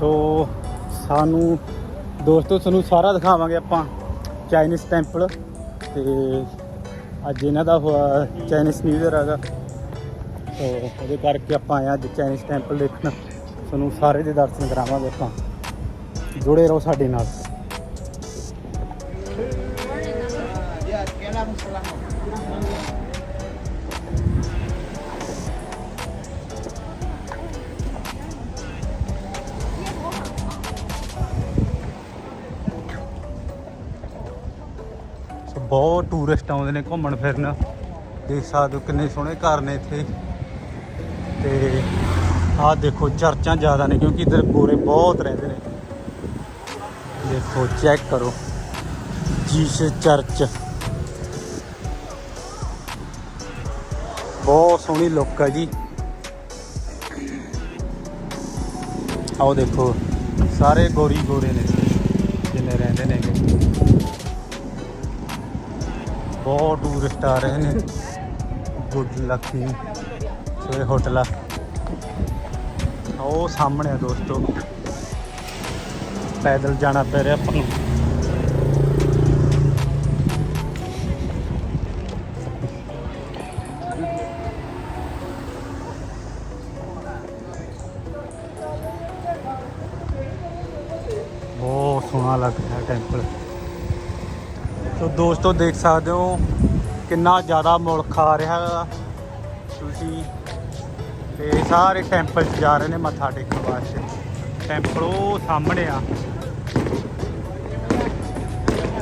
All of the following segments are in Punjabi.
ਸੋ ਸਾਨੂੰ ਦੋਸਤੋ, ਤੁਹਾਨੂੰ ਸਾਰਾ ਦਿਖਾਵਾਂਗੇ ਆਪਾਂ ਚਾਈਨੀਜ਼ ਟੈਂਪਲ ਤੇ ਅੱਜ ਇਹਨਾਂ ਦਾ ਚਾਈਨੀਜ਼ ਨਿਊ ਇਅਰ ਹੈਗਾ। ਸੋ ਉਹਦੇ ਕਰਕੇ ਆਪਾਂ ਆਏ ਹਾਂ ਅੱਜ ਚਾਈਨੀਜ਼ ਟੈਂਪਲ ਦੇਖਣ। ਤੁਹਾਨੂੰ ਸਾਰੇ ਦੇ ਦਰਸ਼ਨ ਕਰਾਵਾਂਗੇ ਆਪਾਂ। ਜੁੜੇ ਰਹੋ ਸਾਡੇ ਨਾਲ। ਬਹੁਤ ਟੂਰਿਸਟ ਆਉਂਦੇ ਨੇ ਘੁੰਮਣ ਫਿਰਨ। ਦੇਖ ਸਕਦੇ ਹੋ ਕਿੰਨੇ ਸੋਹਣੇ ਘਰ ਨੇ ਇੱਥੇ। ਤੇ ਆਹ ਦੇਖੋ, ਚਰਚਾਂ ਜ਼ਿਆਦਾ ਨੇ ਕਿਉਂਕਿ ਇਧਰ ਗੋਰੇ ਬਹੁਤ ਰਹਿੰਦੇ ਨੇ। ਦੇਖੋ ਚੈੱਕ ਕਰੋ। Jesus church. ਬਹੁਤ ਸੋਹਣੀ ਲੁੱਕ ਹੈ ਜੀ। ਆਓ ਦੇਖੋ, ਸਾਰੇ ਗੋਰੀ ਗੋਰੇ ਨੇ ਜਿੰਨੇ ਰਹਿੰਦੇ ਨੇ। ਬਹੁਤ ਟੂਰਿਸਟ ਆ ਰਹੇ ਨੇ। Good Lucky. ਸੋ ਇਹ ਹੋਟਲ ਆ। ਉਹ ਸਾਹਮਣੇ ਆ ਦੋਸਤੋ। ਪੈਦਲ ਜਾਣਾ ਪੈ ਰਿਹਾ ਆਪਾਂ ਨੂੰ। ਬਹੁਤ ਸੋਹਣਾ ਲੱਗ ਰਿਹਾ ਟੈਂਪਲ। ਸੋ ਦੋਸਤੋ ਦੇਖ ਸਕਦੇ ਹੋ ਕਿੰਨਾ ਜ਼ਿਆਦਾ ਮੁਲਕ ਆ ਰਿਹਾ ਹੈਗਾ। ਤੁਸੀਂ ਤੇ ਸਾਰੇ ਟੈਂਪਲ 'ਚ ਜਾ ਰਹੇ ਨੇ ਮੱਥਾ ਟੇਕਣ ਵਾਸਤੇ। ਟੈਂਪਲ ਉਹ ਸਾਹਮਣੇ ਆ।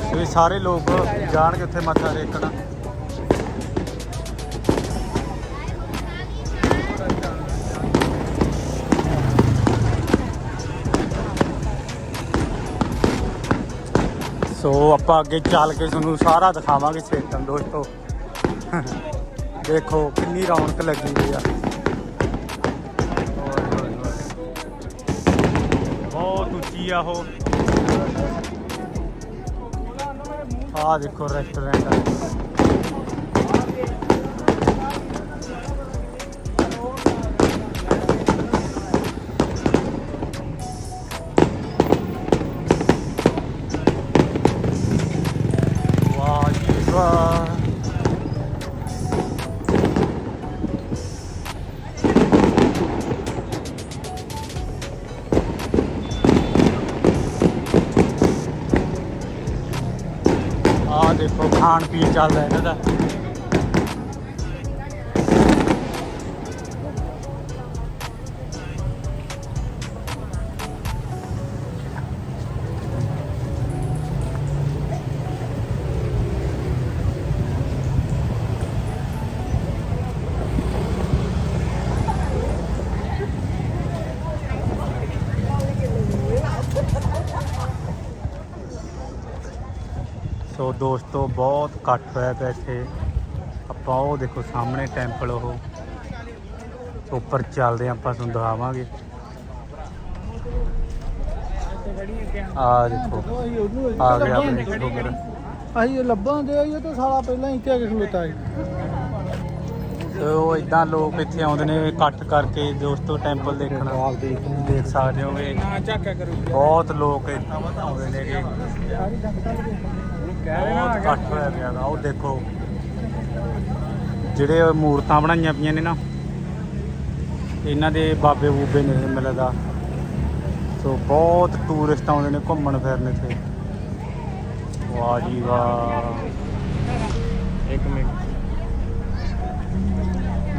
ਸੋ ਸਾਰੇ ਲੋਕ ਜਾਣਗੇ ਉੱਥੇ ਮੱਥਾ ਟੇਕਣ। ਸੋ ਆਪਾਂ ਅੱਗੇ ਚੱਲ ਕੇ ਤੁਹਾਨੂੰ ਸਾਰਾ ਦਿਖਾਵਾਂਗੇ ਸਿਸਟਮ ਦੋਸਤੋ। ਦੇਖੋ ਕਿੰਨੀ ਰੌਣਕ ਲੱਗੀ ਹੋਈ ਆ। ਬਹੁਤ ਉੱਚੀ ਆ ਉਹ। ਆ ਦੇਖੋ ਰੈਸਟੋਰੈਂਟ ਖਾਣ ਪੀਣ ਚੱਲਦਾ ਇਹਨਾਂ ਦਾ। ਦੋਸਤੋ ਬਹੁਤ ਇਕੱਠ ਹੋਇਆ ਪਿਆ ਇੱਥੇ। ਆਪਾਂ ਉਹ ਦੇਖੋ ਸਾਹਮਣੇ ਟੈਂਪਲ ਉਹ। ਉੱਪਰ ਚੱਲਦੇ ਹਾਂ ਆਪਾਂ ਤੁਹਾਨੂੰ ਦਿਖਾਵਾਂਗੇ। ਆ ਦੇਖੋ ਆ ਗਿਆ ਆਪਣੇ ਸ਼ੋਗਰ ਅਸੀਂ ਲੱਭਾਂ ਦੇ ਆਈਏ ਤਾਂ ਸਾਲਾ ਪਹਿਲਾਂ ਇੱਥੇ ਆ ਕੇ ਖਲੋਤਾ ਸੀ। ਸੋ ਇਦਾਂ ਲੋਕ ਇੱਥੇ ਆਉਂਦੇ ਨੇ ਇਕੱਠ ਕਰਕੇ ਦੋਸਤੋ ਟੈਂਪਲ ਦੇਖਣ। ਦੇਖ ਸਕਦੇ ਹੋਗੇ। ਨਾ ਬਹੁਤ ਲੋਕ ਇੱਥੇ ਆਉਂਦੇ ਨੇਗੇ ਬਹੁਤ ਇਕੱਠ ਹੋਇਆ ਪਿਆ ਗਾ ਉਹ ਦੇਖੋ। ਜਿਹੜੇ ਮੂਰਤਾਂ ਬਣਾਈਆਂ ਪਈਆਂ ਨੇ ਨਾ ਇਹਨਾਂ ਦੇ ਬਾਬੇ ਬੂਬੇ ਨੇ ਮਿਲਦਾ ਸੋ ਬਹੁਤ ਟੂਰਿਸਟ ਆਉਂਦੇ ਨੇ ਘੁੰਮਣ ਫਿਰਨ ਇੱਥੇ। ਵਾਹ ਜੀ ਵਾਹ। ਇੱਕ ਮਿੰਟ।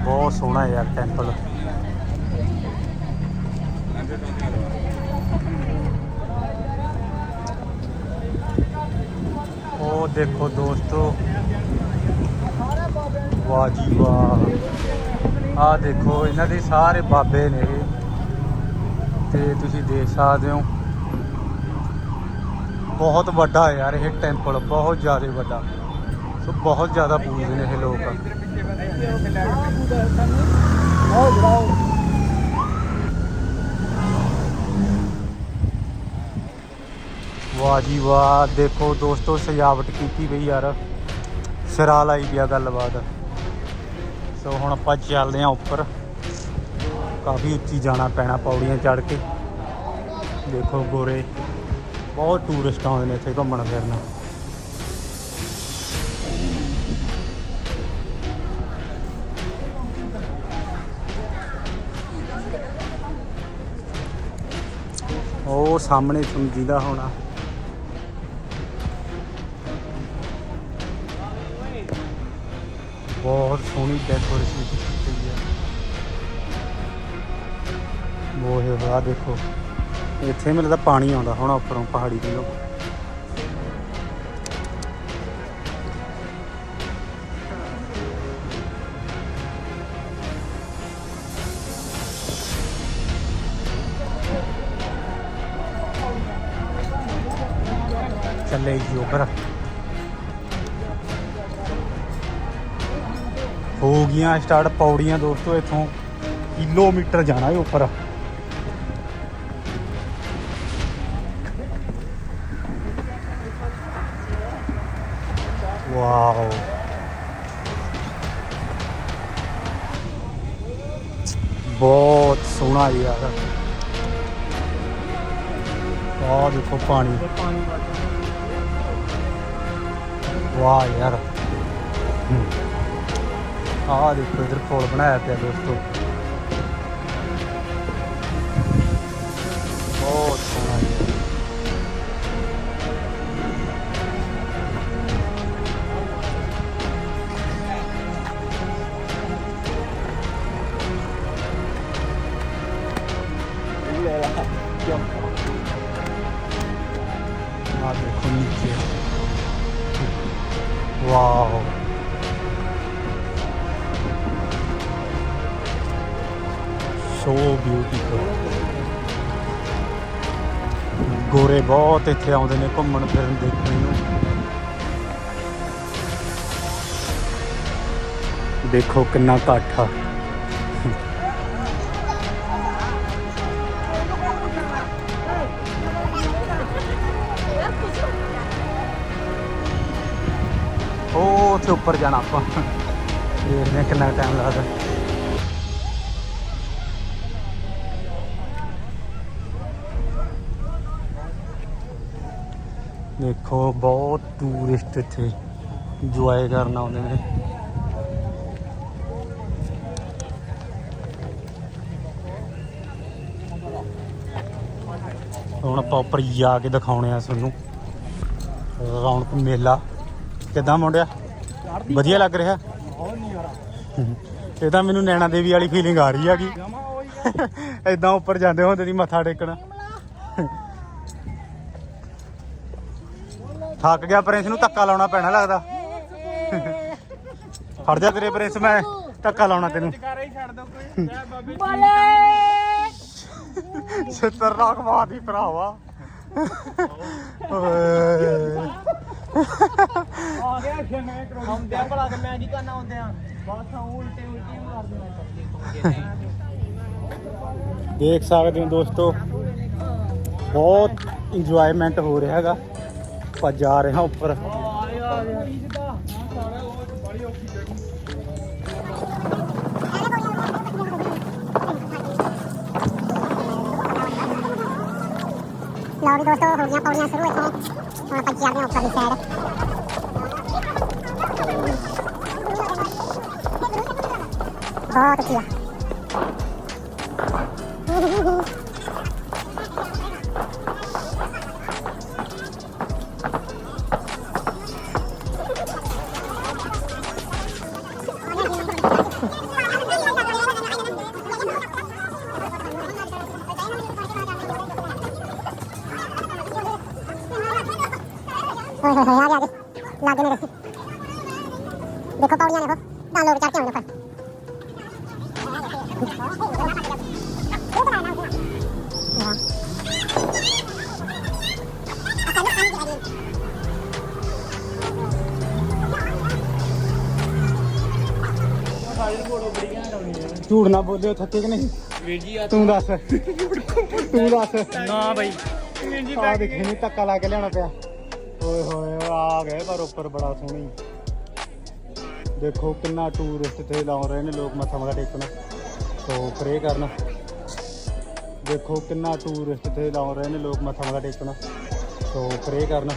ਬਹੁਤ ਸੋਹਣਾ ਯਾਰ ਟੈਂਪਲ ਉਹ ਦੇਖੋ ਦੋਸਤੋ। ਵਾਹ ਜੀ ਵਾਹ। ਆਹ ਦੇਖੋ, ਇਹਨਾਂ ਦੇ ਸਾਰੇ ਬਾਬੇ ਨੇ ਇਹ। ਤੇ ਤੁਸੀਂ ਦੇਖ ਸਕਦੇ ਹੋ। ਬਹੁਤ ਵੱਡਾ ਯਾਰ ਇਹ ਟੈਂਪਲ ਬਹੁਤ ਜ਼ਿਆਦਾ ਵੱਡਾ। ਸੋ ਬਹੁਤ ਜ਼ਿਆਦਾ ਪੂਜਦੇ ਨੇ ਇਹ ਲੋਕ। ਆਓ। ਵਾਹ ਜੀ ਵਾਹ। ਦੇਖੋ ਦੋਸਤੋ, ਸਜਾਵਟ ਕੀਤੀ ਪਈ ਯਾਰ। ਸਿਰਾ ਲਾਈ ਗਿਆ ਗੱਲਬਾਤ। ਸੋ ਹੁਣ ਆਪਾਂ ਚੱਲਦੇ ਹਾਂ ਉੱਪਰ। ਕਾਫੀ ਉੱਚੀ ਜਾਣਾ ਪੈਣਾ ਪੌੜੀਆਂ ਚੜ੍ਹ ਕੇ। ਦੇਖੋ ਗੋਰੇ। ਬਹੁਤ ਟੂਰਿਸਟ ਆਉਂਦੇ ਨੇ ਇੱਥੇ ਘੁੰਮਣ ਫਿਰਨ। ਉਹ ਸਾਹਮਣੇ ਸੁਣਜੀ ਦਾ ਹੋਣਾ। ਬਹੁਤ ਸੋਹਣੀ ਡੈਕੋਰੇਸ਼ਨ ਕੀਤੀ ਹੋਈ ਹੈ। ਉਹ ਹੈ ਦੇਖੋ, ਇੱਥੇ ਮੈਨੂੰ ਲੱਗਦਾ ਪਾਣੀ ਆਉਂਦਾ ਹੁਣ ਉੱਪਰੋਂ, ਪਹਾੜੀ ਤੋਂ ਚੱਲੇ ਜੀ ਉੱਪਰ। ਹੋ ਗਈਆਂ ਸਟਾਰਟ ਪੌੜੀਆਂ ਦੋਸਤੋ, ਇੱਥੋਂ ਕਿਲੋਮੀਟਰ ਜਾਣਾ ਹੈ ਉੱਪਰ। ਵਾਓ। ਬਹੁਤ ਸੋਹਣਾ ਯਾਰ। ਆਹ ਦੇਖੋ ਪਾਣੀ। ਵਾਹ ਯਾਰ। ਹਮ। ਆਹ ਦੇਖੋ ਇਧਰ ਪੁਲ ਬਣਾਇਆ ਪਿਆ ਦੋਸਤੋ। ਸੋ ਬਿਊਟੀਫੁਲ ਗੋਰੇ ਬਹੁਤ ਇੱਥੇ ਆਉਂਦੇ ਨੇ ਘੁੰਮਣ ਫਿਰਨ ਦੇਖਣ ਨੂੰ। ਦੇਖੋ ਕਿੰਨਾ ਇਕੱਠ ਆ। ਉਹ ਉੱਥੇ ਉੱਪਰ ਜਾਣਾ ਆਪਾਂ। ਦੇਖਦੇ ਹਾਂ ਕਿੰਨਾ ਟਾਈਮ ਲੱਗਦਾ। ਦੇਖੋ ਬਹੁਤ ਟੂਰਿਸਟ ਇੱਥੇ ਇੰਜੋਏ ਕਰਨ ਆਉਂਦੇ ਨੇ। ਹੁਣ ਆਪਾਂ ਉੱਪਰ ਜਾ ਕੇ ਦਿਖਾਉਣੇ ਆ ਤੁਹਾਨੂੰ। ਰੌਣਕ ਮੇਲਾ। ਕਿਦਾਂ ਮੁੰਡਿਆ? ਵਧੀਆ ਲੱਗ ਰਿਹਾ? ਇਹ ਤਾਂ ਮੈਨੂੰ ਨੈਣਾ ਦੇਵੀ ਵਾਲੀ ਫੀਲਿੰਗ ਆ ਰਹੀ ਹੈਗੀ ਇਦਾਂ ਉੱਪਰ ਜਾਂਦੇ ਹੁੰਦੇ ਸੀ ਮੱਥਾ ਟੇਕਣ। ਥੱਕ ਗਿਆ ਪ੍ਰਿੰਸ ਨੂੰ ਧੱਕਾ ਲਾਉਣਾ ਪੈਣਾ ਲੱਗਦਾ। ਫੜ ਜਾ ਤੇਰੇ ਪ੍ਰਿੰਸ, ਮੈਂ ਧੱਕਾ ਲਾਉਣਾ ਤੈਨੂੰ। ਛੇਤਰ ਰੱਖ ਮਾਦੀ ਭਰਾਵਾ। ਓਏ। ਆ ਗਿਆ ਖੇਨੇ ਕਰੋ ਆਉਂਦੇ ਆ ਭਲਾ ਮੈਂ ਕੀ ਕਰਨਾ ਆਉਂਦੇ ਆ ਬਸ ਉਲਟੇ ਉਲਟੀ ਮਾਰਦੇ ਆ ਦੇਖ ਸਕਦੇ ਹੋ ਦੋਸਤੋ, ਬਹੁਤ ਇੰਜੋਇਮੈਂਟ ਹੋ ਰਿਹਾ ਹੈਗਾ। ਆਪਾਂ ਜਾ ਰਹੇ ਹਾਂ ਉੱਪਰ। ਲਓ ਵੀ ਦੋਸਤੋ, ਹੋ ਗਿਆ ਪੌੜੀਆਂ ਸ਼ੁਰੂ ਇੱਥੋਂ। ਹੁਣ ਆਪਾਂ ਚੱਲਦੇ ਹਾਂ ਉੱਪਰਲੀ ਸਾਈਡ ਬਹੁਤ ਉੱਚੀ ਲਾਗੇ ਮੇਰੇ ਦੇਖੋ ਪੌੜੀਆਂ ਦੇਖੋ ਡਾਊਨਲੋਡ ਕਰਕੇ ਆਉਂਦੇ ਪਰ ਝੂਠ ਨਾ ਬੋਲਿਓ ਥੱਕੇ ਕਿ ਨਹੀਂ? ਵੀਰ ਜੀ ਤੂੰ ਦੱਸ। ਤੂੰ ਦੱਸ। ਨਾ ਬਾਈ। ਵੀਰ ਜੀ ਆ ਦੇਖੇ ਨਹੀਂ ਧੱਕਾ ਲਾ ਕੇ ਲਿਆਉਣਾ ਪਿਆ। ਓਏ ਹੋਏ, ਆ ਗਏ ਪਰ ਉੱਪਰ ਬੜਾ ਸੋਹਣੀ। ਦੇਖੋ ਕਿੰਨਾ ਟੂਰਿਸਟ ਤੇ ਲਾਉ ਰਹੇ ਨੇ, ਲੋਕ ਮੱਥਾ ਮੱਥਾ ਟੇਕਣ। ਸੋ ਪ੍ਰੇ ਕਰਨ। ਦੇਖੋ ਕਿੰਨਾ ਟੂਰਿਸਟ ਤੇ ਲਾਉ ਰਹੇ ਨੇ, ਲੋਕ ਮੱਥਾ ਮੱਥਾ ਟੇਕਣ। ਸੋ ਪ੍ਰੇ ਕਰਨ।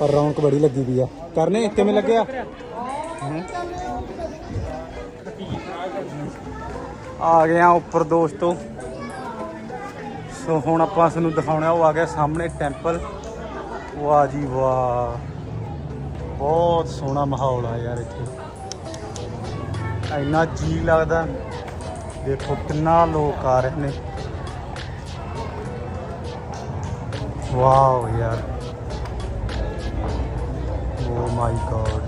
ਪਰ ਰੌਣਕ ਬੜੀ ਲੱਗੀ ਵੀ ਆ। ਕਰਨੇ, ਕਿਵੇਂ ਲੱਗਿਆ? ਆ ਗਏ ਆ ਉੱਪਰ ਦੋਸਤੋ। ਸੋ ਹੁਣ ਆਪਾਂ ਤੁਹਾਨੂੰ ਦਿਖਾਉਣਾ, ਉਹ ਆ ਗਿਆ ਸਾਹਮਣੇ ਟੈਂਪਲ ਵਾਹ ਜੀ ਵਾਹ। ਬਹੁਤ ਸੋਹਣਾ ਮਾਹੌਲ ਆ ਯਾਰ ਇੱਥੇ। ਇੰਨਾ ਜੀ ਲੱਗਦਾ। ਦੇਖੋ ਕਿੰਨਾ ਲੋਕ ਆ ਰਹੇ ਨੇ। ਵਾਓ ਯਾਰ। Oh my god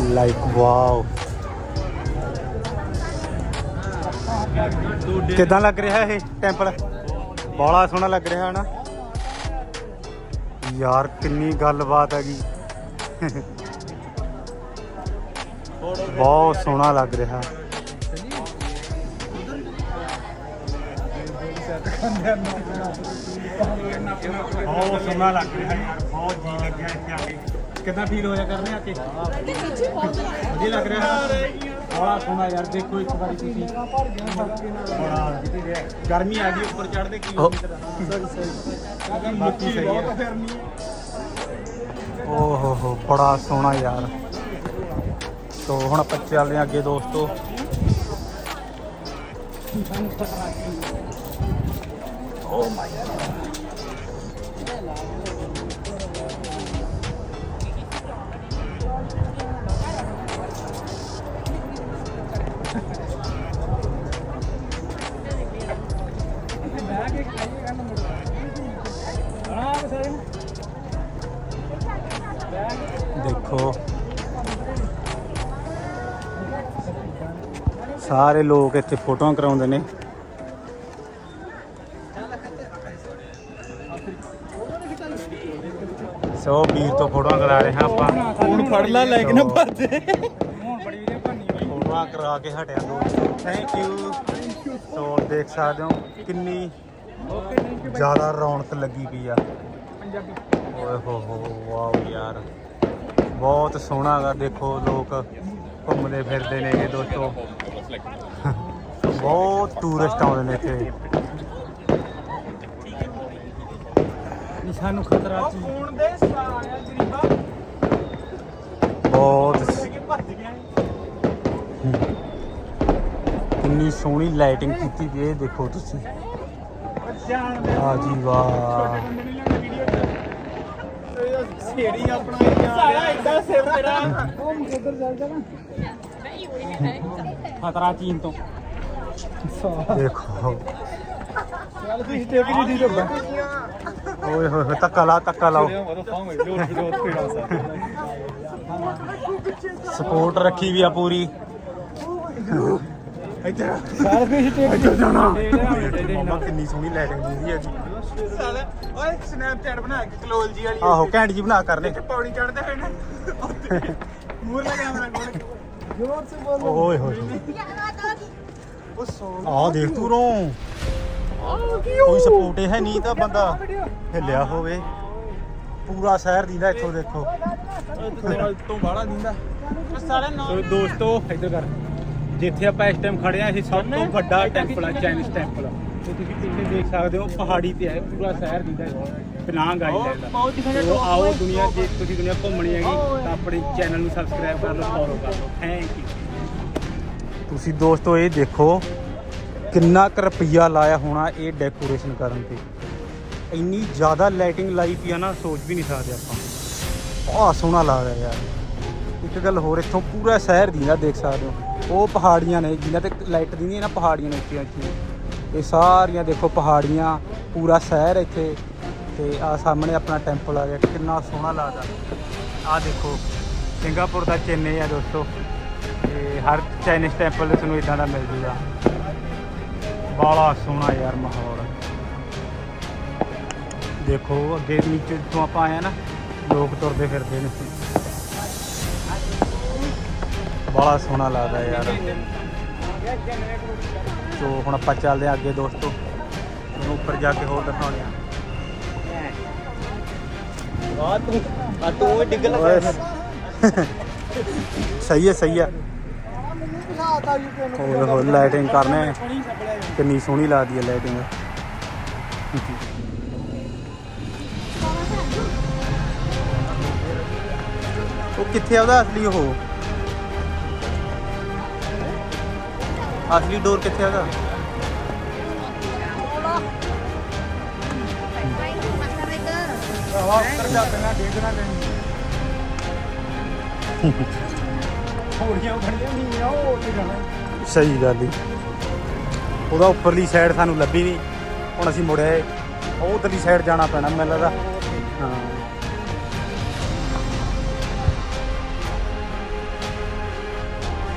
like wow. ਕਿਦਾਂ ਲੱਗ ਰਿਹਾ ਇਹ ਟੈਂਪਲ? ਬੜਾ ਸੋਹਣਾ ਲੱਗ ਰਿਹਾ ਨਾ ਯਾਰ, ਕਿੰਨੀ ਗੱਲਬਾਤ ਹੈਗੀ। ਬਹੁਤ ਸੋਹਣਾ ਲੱਗ ਰਿਹਾ। ਬਹੁਤ ਸੋਹਣਾ ਲੱਗ ਰਿਹਾ ਯਾਰ, ਬਹੁਤ ਜੀ ਲੱਗਿਆ ਇੱਥੇ ਆ ਕੇ। ਕਿਦਾਂ ਫੀਲ ਹੋਇਆ ਕਰਨੇ ਆ ਕੇ? ਵਧੀਆ ਲੱਗ ਰਿਹਾ। ਬੜਾ ਸੋਹਣਾ ਯਾਰ ਦੇਖੋ ਇੱਕ ਵਾਰੀ ਤੁਸੀਂ। ਬੜਾ ਗਰਮੀ ਆ ਗਈ ਉੱਪਰ ਚੜ੍ਹਦੇ ਕਿਲੋਮੀਟਰ ਬਾਕੀ ਸਹੀ ਹੈ ਓ ਹੋ ਹੋ ਬੜਾ ਸੋਹਣਾ ਯਾਰ। ਤੋ ਹੁਣ ਆਪਾਂ ਚੱਲਦੇ ਹਾਂ ਅੱਗੇ ਦੋਸਤੋ। ਓ ਮਾਈ ਦੇਖੋ ਸਾਰੇ ਲੋਕ ਇੱਥੇ ਫੋਟੋਆਂ ਕਰਾਉਂਦੇ ਨੇ। ਸੋ ਵੀਰ ਤੋਂ ਫੋਟੋਆਂ ਕਰਾ ਰਹੇ ਹਾਂ ਆਪਾਂ। ਹੁਣ ਫੜ ਲੈ ਲੈ ਕੇ ਨਾ ਭਰਦੇ ਫੋਟੋਆਂ ਕਰਾ ਕੇ ਹਟਿਆ ਦੋਸਤੋ ਥੈਂਕ ਯੂ ਸੋ ਦੇਖ ਸਕਦੇ ਹੋ ਕਿੰਨੀ ਜ਼ਿਆਦਾ ਰੌਣਕ ਲੱਗੀ ਪਈ ਆ। ਓਏ ਹੋ ਹੋ ਵਾਓ ਯਾਰ। ਬਹੁਤ ਸੋਹਣਾ ਗਾ ਦੇਖੋ ਲੋਕ। ਘੁੰਮਦੇ ਫਿਰਦੇ ਨੇ ਇਹ ਦੋਸਤੋ। ਬਹੁਤ ਟੂਰਿਸਟ ਆਉਂਦੇ ਨੇ ਇੱਥੇ। ਸਾਨੂੰ ਖਤਰਾ ਸੀ। ਫੋਨ ਦੇ ਸਾਰਿਆ ਗਰੀਬਾ। ਬਹੁਤ ਕਿੰਨੀ ਸੋਹਣੀ ਲਾਈਟਿੰਗ ਕੀਤੀ ਵੀ ਇਹ ਦੇਖੋ ਤੁਸੀਂ। ਆ ਜੀ ਵਾਹ। ਛੇੜੀ ਆਪਣਾ ਹੀ ਜਾਣ ਸਾਰਾ ਐਡਾ ਸਿਰ ਤੇਰਾ। ਖਤਰਾ ਚੀਨ ਤੋਂ। ਦੇਖੋ। ਚੱਲ ਤੁਸੀਂ ਸਟੇਪ ਨਹੀਂ ਦੀ ਜੱਬਾ ਓਏ ਹੋਏ ਹੋਏ ਧੱਕਾ ਲਾ ਧੱਕਾ ਲਾਓ। ਸਪੋਰਟ ਰੱਖੀ ਵੀ ਆ ਪੂਰੀ। ਇੱਧਰ ਸਾਰੇ ਤੁਸੀਂ ਸਟੇਪ ਇੱਧਰ ਜਾਣਾ। ਮਾਮਾ ਕਿੰਨੀ ਸੋਹਣੀ ਲਾਈਟਿੰਗ ਦਿੰਦੀ ਹੈ ਜੀ। ਸਾਲਾ ਓਏ ਸਨੈਪਚੈਟ ਬਣਾ ਕੇ ਕਲੋਲ ਜੀ ਵਾਲੀ ਆਹੋ ਘੈਂਟ ਜੀ ਬਣਾ ਕਰਨੇ। ਤੇ ਪੌੜੀ ਚੜਦੇ ਹੋਏ ਨੇ। ਮੂਰ ਲਾ ਕੈਮਰਾ ਕੋਲ ਜ਼ੋਰ ਸੇ ਬੋਲੋ। ਓਏ ਹੋਏ ਉਹ ਸੋ ਆਹ ਦੇਖ ਤੂੰ ਰੋ। ਕੋਈ ਸਪੋਰਟ ਹੈ ਨਹੀਂ ਤਾਂ ਬੰਦਾ ਹਿੱਲਿਆ ਹੋਵੇ। ਪੂਰਾ ਸ਼ਹਿਰ ਦੀਦਾ ਇੱਥੋਂ ਦੇਖੋ। ਤੋਂ ਬਾਹਲਾ ਦਿੰਦਾ। ਸਾਲੇ ਦੋਸਤੋ ਇੱਧਰ ਕਰ। ਜਿੱਥੇ ਆਪਾਂ ਇਸ ਟਾਈਮ ਖੜੇ ਆ ਇਹ ਸਭ ਤੋਂ ਵੱਡਾ ਟੈਂਪਲ ਆ ਚਾਈਨੀਜ਼ ਟੈਂਪਲ ਤੇ ਤੁਸੀਂ ਪਿੱਛੇ ਦੇਖ ਸਕਦੇ ਹੋ ਪਹਾੜੀ ਤੇ ਹੈ ਪੂਰਾ ਸ਼ਹਿਰ ਦੀਦਾ ਪਨਾਂਗ ਆਈਲੈਂਡ ਸੋ ਆਓ ਦੁਨੀਆ ਜੇ ਤੁਸੀਂ ਦੁਨੀਆ ਘੁੰਮਣੀ ਹੈਗੀ ਤਾਂ ਆਪਣੇ ਚੈਨਲ ਨੂੰ ਸਬਸਕ੍ਰਾਈਬ ਕਰ ਲਓ ਫੋਲੋ ਕਰ ਲਓ। ਥੈਂਕ ਯੂ ਤੁਸੀਂ ਦੋਸਤੋ ਇਹ ਦੇਖੋ ਕਿੰਨਾ ਕੁ ਰੁਪਈਆ ਲਾਇਆ ਹੋਣਾ ਇਹ ਡੈਕੋਰੇਸ਼ਨ ਕਰਨ ਤੇ। ਇੰਨੀ ਜ਼ਿਆਦਾ ਲਾਈਟਿੰਗ ਲਾਈ ਪਈ ਆ ਨਾ ਸੋਚ ਵੀ ਨਹੀਂ ਸਕਦੇ ਆਪਾਂ। ਬਹੁਤ ਸੋਹਣਾ ਲੱਗਦਾ ਯਾਰ। ਇੱਕ ਗੱਲ ਹੋਰ ਇੱਥੋਂ ਪੂਰਾ ਸ਼ਹਿਰ ਦੀਦਾ ਦੇਖ ਸਕਦੇ ਹੋ। ਉਹ ਪਹਾੜੀਆਂ ਨੇ ਜਿਨ੍ਹਾਂ ਤੇ ਲਾਈਟ ਦਿੰਦੀ ਨਾ ਪਹਾੜੀਆਂ ਨੇ ਉੱਚੀਆਂ ਉੱਚੀਆਂ ਇਹ ਸਾਰੀਆਂ ਦੇਖੋ ਪਹਾੜੀਆਂ, ਪੂਰਾ ਸ਼ਹਿਰ ਇੱਥੇ। ਤੇ ਆ ਸਾਹਮਣੇ ਆਪਣਾ ਟੈਂਪਲ ਆ ਗਿਆ, ਕਿੰਨਾ ਸੋਹਣਾ ਲੱਗਦਾ। ਆ ਦੇਖੋ, ਸਿੰਗਾਪੁਰ ਦਾ ਚੇਨਈ ਆ ਦੋਸਤੋ। ਤੇ ਹਰ ਚਾਈਨੀਜ਼ ਟੈਂਪਲ ਤੁਹਾਨੂੰ ਇਦਾਂ ਦਾ ਮਿਲ ਜੂਗਾ। ਬਾਲਾ ਸੋਹਣਾ ਯਾਰ ਮਾਹੌਲ। ਦੇਖੋ ਅੱਗੇ ਨੀਚੇ ਤੋਂ ਆਪਾਂ ਆਏ ਆ ਨਾ, ਲੋਕ ਤੁਰਦੇ ਫਿਰਦੇ ਨੇ। ਬੜਾ ਸੋਹਣਾ ਲੱਗਦਾ ਯਾਰ। ਸੋ ਹੁਣ ਆਪਾਂ ਚੱਲਦੇ ਆ ਅੱਗੇ ਦੋਸਤੋ। ਤੁਹਾਨੂੰ ਉੱਪਰ ਜਾ ਕੇ ਹੋਰ ਦਿਖਾਉਣੇ ਆ ਆ ਤੂੰ ਆ ਤੂੰ ਡਿੱਗ ਓਏ। ਸਹੀ ਹੈ ਸਹੀ ਹੈ। ਹੋਰ ਹੋਰ ਲਾਈਟਿੰਗ ਕਰਨੇ ਕਿੰਨੀ ਸੋਹਣੀ ਲੱਗਦੀ ਹੈ ਲਾਈਟਿੰਗ ਉਹ ਕਿੱਥੇ ਆ ਉਹਦਾ ਅਸਲੀ ਉਹ? ਅਸਲੀ ਡੋਰ ਕਿੱਥੇ ਜਾ ਹੋੜੀਆਂ ਨਹੀਂ ਆ ਉਹ ਜਾਣਾ। ਸਹੀ ਗੱਲ ਹੀ ਉਹਦਾ ਉੱਪਰਲੀ ਸਾਈਡ ਸਾਨੂੰ ਲੱਭੀ ਨਹੀਂ ਹੁਣ ਅਸੀਂ ਮੁੜਿਆ ਉਧਰਲੀ ਸਾਈਡ ਜਾਣਾ ਪੈਣਾ ਮੈਨੂੰ ਲੱਗਦਾ। ਹਾਂ।